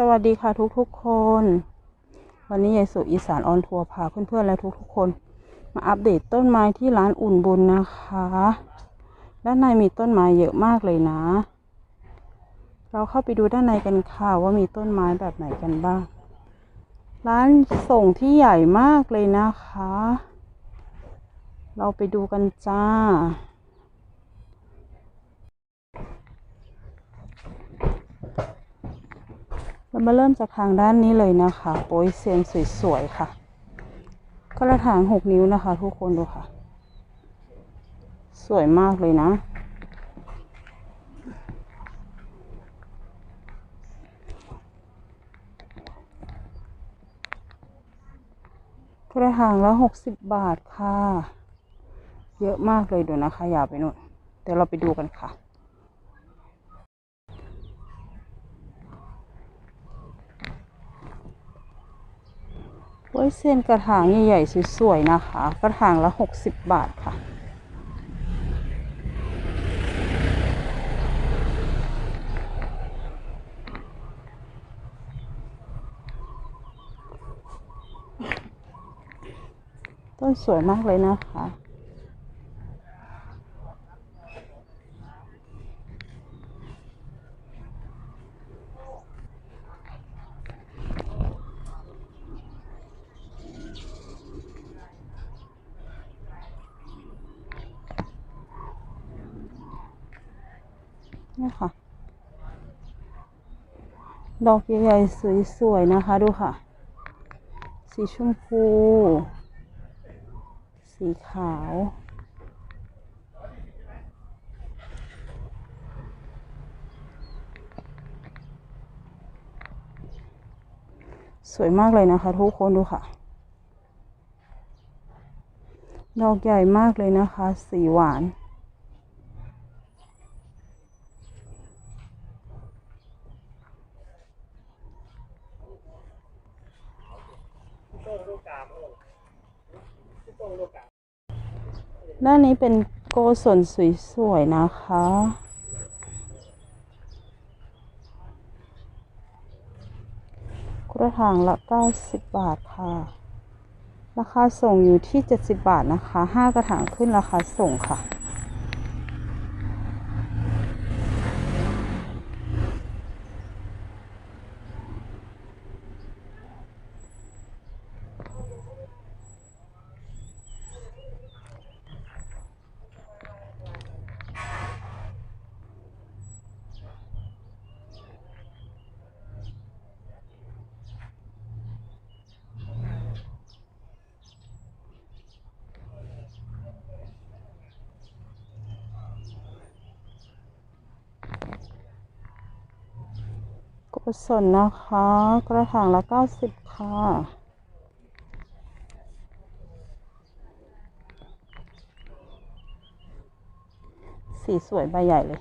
สวัสดีค่ะทุกๆคน วันนี้ยายสุอีสานออนทัวร์พาเพื่อนๆและทุกๆคน มาอัปเดตต้นไม้ที่ร้านอุ่นบุญนะคะ ด้านในมีต้นไม้เยอะมากเลยนะ เราเข้าไปดูด้านในกันค่ะว่ามีต้นไม้แบบไหนกันบ้าง ร้านส่งที่ใหญ่มากเลยนะคะ เราไปดูกันจ้า เรามาเริ่มจากทางด้านนี้เลยนะคะโปยเซียนสวยๆค่ะ กระถางหกนิ้วนะคะ ทุกคนดูค่ะ สวยมากเลยนะ กระถางละหกสิบบาทค่ะ เยอะมากเลยดูนะคะ อย่าไปนู่นเดี๋ยวเราไปดูกันค่ะ ไว้เส้นกระถางใหญ่ๆสวยๆนะคะ กระถางละหกสิบบาทค่ะ ต้นสวยมากเลยนะคะ นี่ค่ะ ดอกใหญ่ๆสวยๆนะคะ ดูค่ะ สีชมพู สีขาวสวยมากเลยนะคะทุกคนดูค่ะ ดอกใหญ่มากเลยนะคะ สีหวาน ด้านนี้เป็นโกศลสวยๆนะคะ กระถางละ 90 บาทค่ะ ราคาส่งอยู่ที่ 70 บาทนะคะ 5 กระถางขึ้นราคาส่งค่ะ กุศลนะคะ กระถางละ90ค่ะ สีสวยใบใหญ่เลย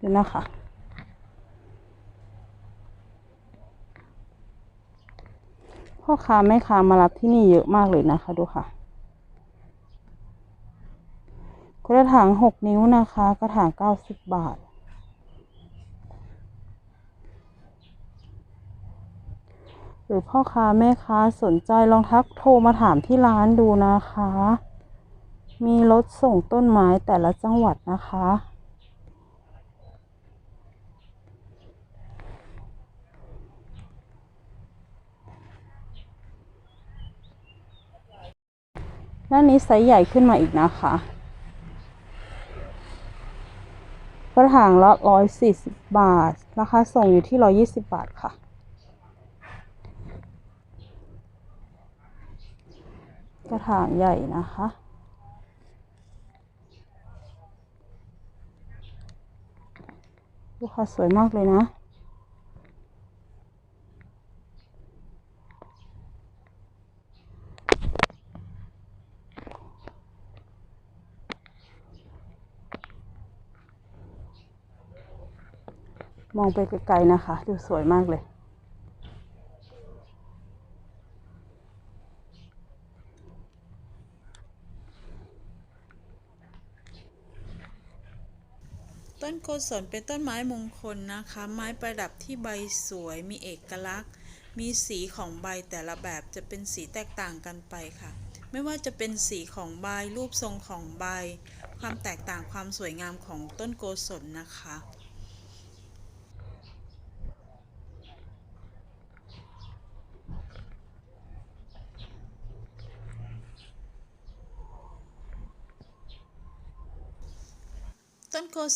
ดูนะคะพ่อค้าแม่ค้ามารับที่นี่เยอะมากเลยนะคะดูค่ะ กระถางหกนิ้วนะคะ กระถางเก้าสิบบาท หรือพ่อค้าแม่ค้าสนใจลองทักโทรมาถามที่ร้านดูนะคะ มีรถส่งต้นไม้แต่ละจังหวัดนะคะด้านนี้ไซส์ใหญ่ขึ้นมาอีกนะคะ กระถางละร้อยสี่สิบบาท ราคาส่งอยู่ที่ร้อยี่สิบบาทค่ะ กระถางใหญ่นะคะ ลูกค้าสวยมากเลยนะ มองไปไกลๆนะคะ ดูสวยมากเลย ต้นโกศลเป็นต้นไม้มงคลนะคะ ไม้ประดับที่ใบสวยมีเอกลักษณ์ มีสีของใบแต่ละแบบจะเป็นสีแตกต่างกันไปค่ะไม่ว่าจะเป็นสีของใบรูปทรงของใบ ความแตกต่างความสวยงามของต้นโกศลนะคะ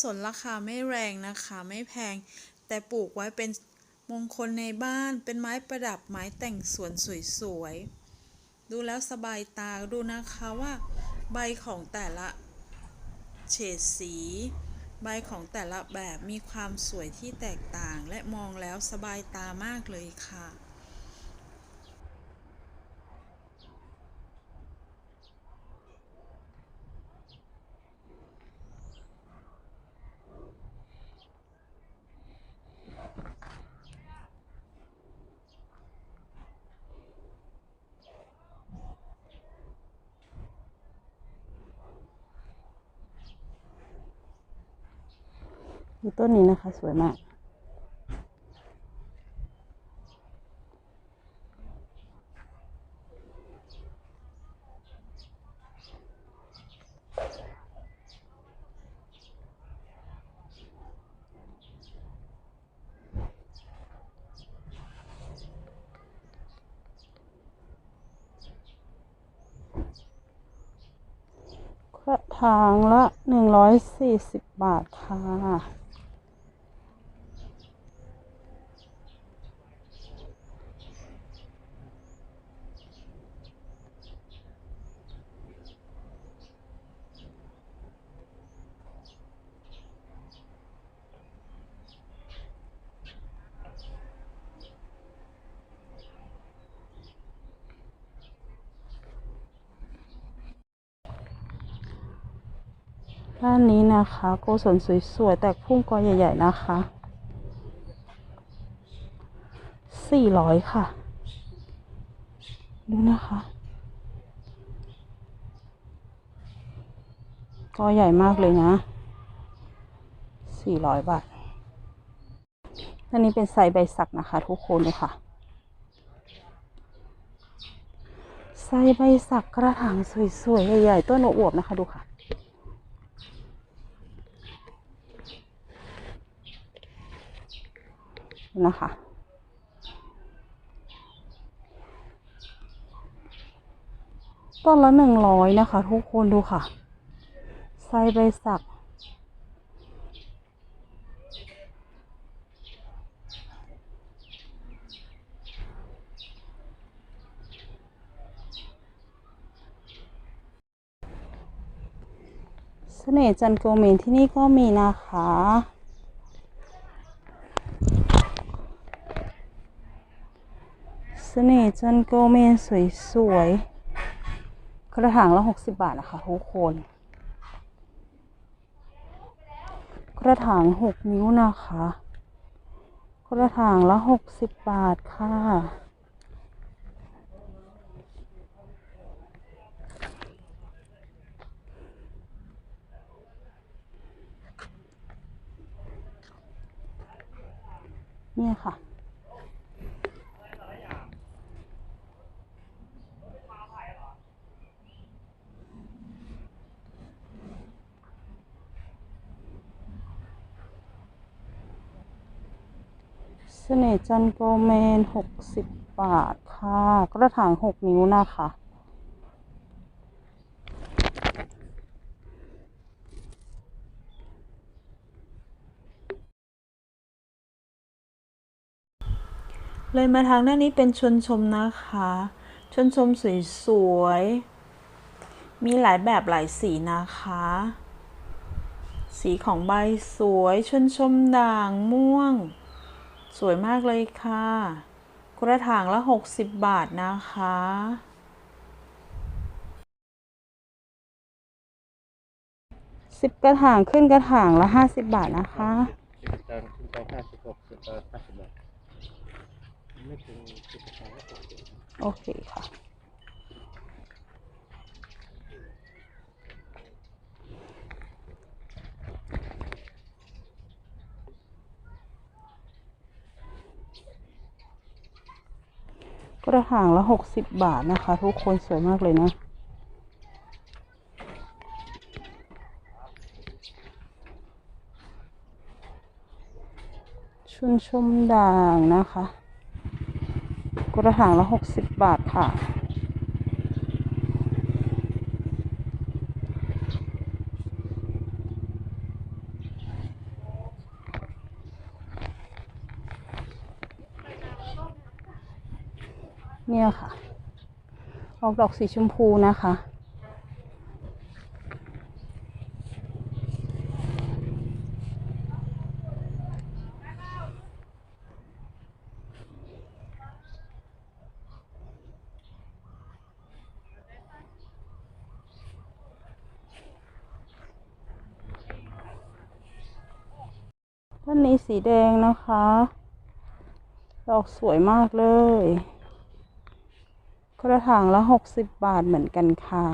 ศลราคาไม่แรงนะคะ ไม่แพง แต่ปลูกไว้เป็นมงคลในบ้าน เป็นไม้ประดับไม้แต่งสวนสวยๆ ดูแล้วสบายตาดูนะคะว่า ใบของแต่ละเฉดสี ใบของแต่ละแบบมีความสวยที่แตกต่างและมองแล้วสบายตามากเลยค่ะ ดูต้นนี้นะคะ สวยมากกระถางละหนึ่งร้อยสี่สิบบาทค่ะ ด้านนี้นะคะ โกศลสวยๆ แตกพุ่มกอใหญ่ ๆ นะคะ สี่ร้อยค่ะ ดูนะคะ กอใหญ่มากเลยนะ สี่ร้อยบาทอันนี้เป็นไซส์ใบสักนะคะ ทุกคนเลยค่ะไซส์ใบสักกระถางสวยๆ ใหญ่ๆ ต้นอวบนะคะ ดูค่ะ นะคะ ต้นละหนึ่งร้อยนะคะ ทุกคนดูค่ะ ไซส์ใบสัก เสน่ห์จันโกเมนที่นี่ก็มีนะคะ เสน่ห์จันโกเมนสวยๆกระถางละหกสิบบาทนะคะทุกคน กระถางหกนิ้วนะคะ กระถางละหกสิบบาทค่ะ เนี่ยค่ะ จันโกเมนหกสิบบาทค่ะ กระถางหกนิ้วนะคะเลยมาทางด้านนี้เป็นชนชมนะคะ ชนชมสวยๆ มีหลายแบบหลายสีนะคะ สีของใบสวย ชนชมด่างม่วง สวยมากเลยค่ะ กระถางละ 60 บาทนะคะ สิบกระถางขึ้นกระถางละห้าสิบบาทนะคะ สิบตังค์สิบตังค์ห้าสิบหกสิบตังค์ห้าสิบบาทไม่ถึงสิบตังค์ก็หกสิบ โอเคค่ะ กระถางละหกสิบบาทนะคะ ทุกคนสวยมากเลยนะชุนชมด่างนะคะ กระถางละหกสิบบาทค่ะ เนี่ยค่ะ ออกดอกสีชมพูนะคะ ต้นนี้สีแดงนะคะ ดอกสวยมากเลย กระถางละหกสิบบาทเหมือนกันค่ะ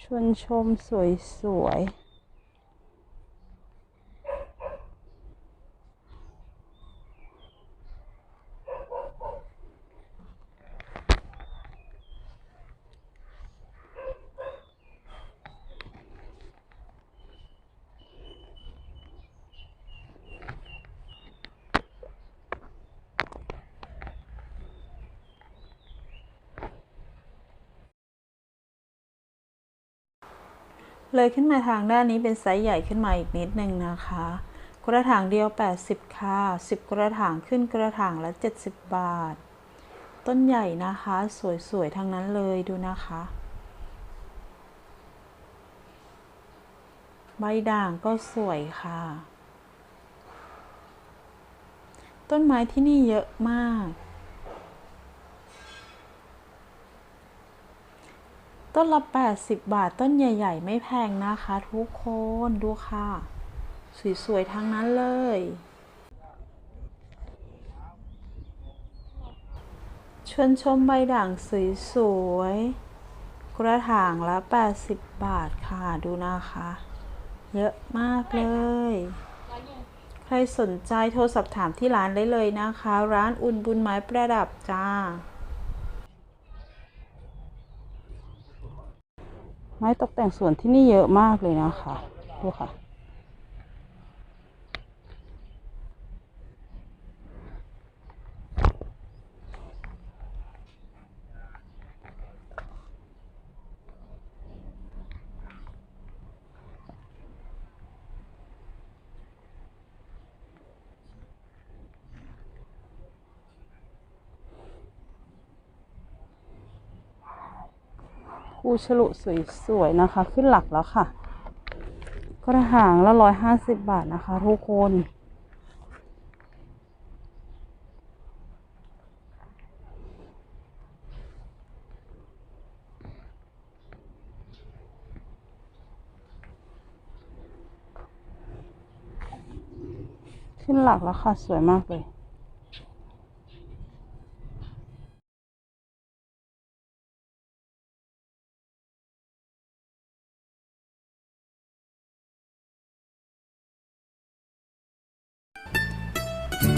ชวนชมสวยสวยๆ เลยขึ้นมาทางด้านนี้เป็นไซส์ใหญ่ขึ้นมาอีกนิดนึงนะคะ กระถางเดียว 80 ค่ะ 10 กระถางขึ้นกระถางละ 70 บาท ต้นใหญ่นะคะ สวยๆทั้งนั้นเลยดูนะคะ ใบด่างก็สวยค่ะ ต้นไม้ที่นี่เยอะมาก ต้นละ 80 บาทต้นใหญ่ ๆ ไม่แพงนะคะ ทุกคนดูค่ะ สวย ๆ ทั้งนั้นเลย ชวนชมใบด่างสวยๆกระถางละ 80 บาทค่ะดูนะคะ เยอะมากเลย ใครสนใจโทรสอบถามที่ร้านได้เลยนะคะ ร้านอุ่นบุญไม้ประดับจ้า ไม้ตกแต่งสวนที่นี่เยอะมากเลยนะคะ ดูค่ะ คูฉลุสวยๆนะคะ ขึ้นหลักแล้วค่ะ กระถางละร้อยห้าสิบบาทนะคะทุกคนขึ้นหลักแล้วค่ะ สวยมากเลย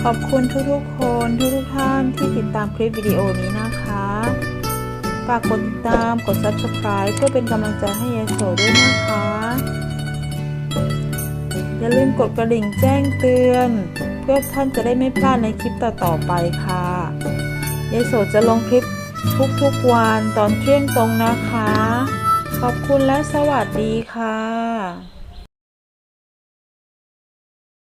ขอบคุณทุกๆคนทุกๆท่านที่ติดตามคลิปวิดีโอนี้นะคะ ฝากกดติดตามกด subscribe เพื่อเป็นกำลังใจให้ยายโสด้วยนะคะ อย่าลืมกดกระดิ่งแจ้งเตือน เพื่อท่านจะได้ไม่พลาดในคลิปต่อๆไปค่ะยายโสจะลงคลิปทุกๆวันตอนเที่ยงตรงนะคะ ขอบคุณและสวัสดีค่ะ